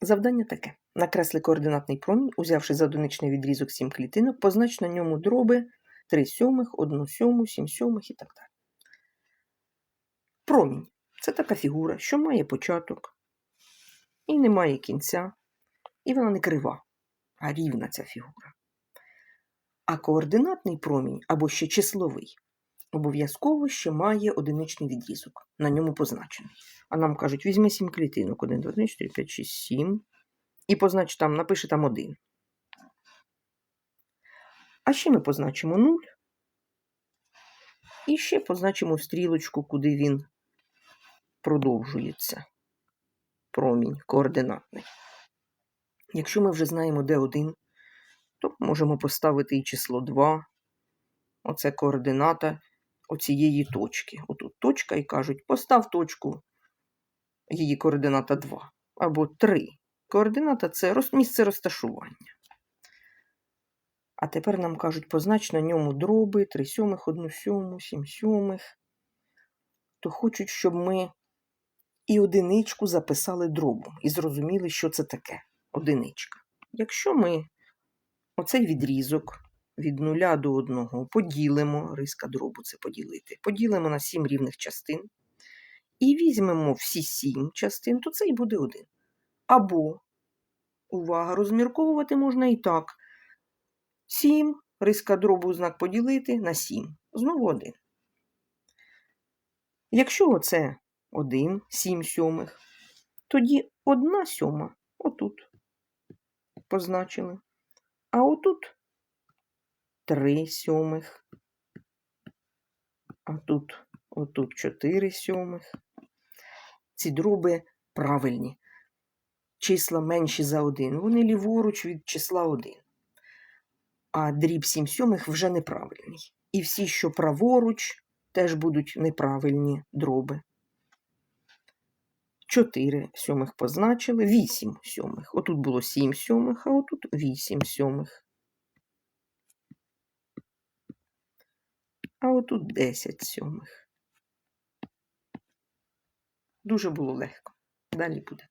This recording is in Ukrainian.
Завдання таке. Накресли координатний промінь, узявши за одиничний відрізок 7 клітинок, познач на ньому дроби 3 сьомих, 1 сьому, 7 сьомих і так далі. Промінь це така фігура, що має початок і не має кінця, і вона не крива, а рівна ця фігура. А координатний промінь або ще числовий обов'язково ще має одиничний відрізок, на ньому позначений. А нам кажуть, візьми 7 клітинок, 1, 2, 3, 4, 5, 6, 7. І познач там, напиши там 1. А ще ми позначимо 0. І ще позначимо стрілочку, куди він продовжується. Промінь координатний. Якщо ми вже знаємо, де 1, то можемо поставити і число 2. Оце координата оцієї точки. Отут точка і кажуть, постав точку, її координата 2 або 3. Координата це місце розташування. А тепер нам кажуть, познач на ньому дроби 3 сьомих, 1 сьому, 7 сьомих. То хочуть, щоб ми і одиничку записали дробом і зрозуміли, що це таке одиничка. Якщо ми оцей відрізок від 0 до 1 поділимо, риска дробу це поділити, поділимо на 7 рівних частин і візьмемо всі 7 частин, то це і буде 1. Або, увага, розмірковувати можна і так. 7, риска дробу знак поділити на 7. Знову 1. Якщо оце 1, 7 сьомих, тоді 1 сьома отут позначили. 3 сьомих. А тут, отут 4 сьомих. Ці дроби правильні. Числа менші за 1. Вони ліворуч від числа 1. А дріб 7 сьомих вже неправильний. І всі, що праворуч, теж будуть неправильні дроби. 4 сьомих позначили, 8 сьомих. Отут було 7 сьомих, а отут 8 сьомих. А отут 10 сьомих. Дуже було легко. Далі буде.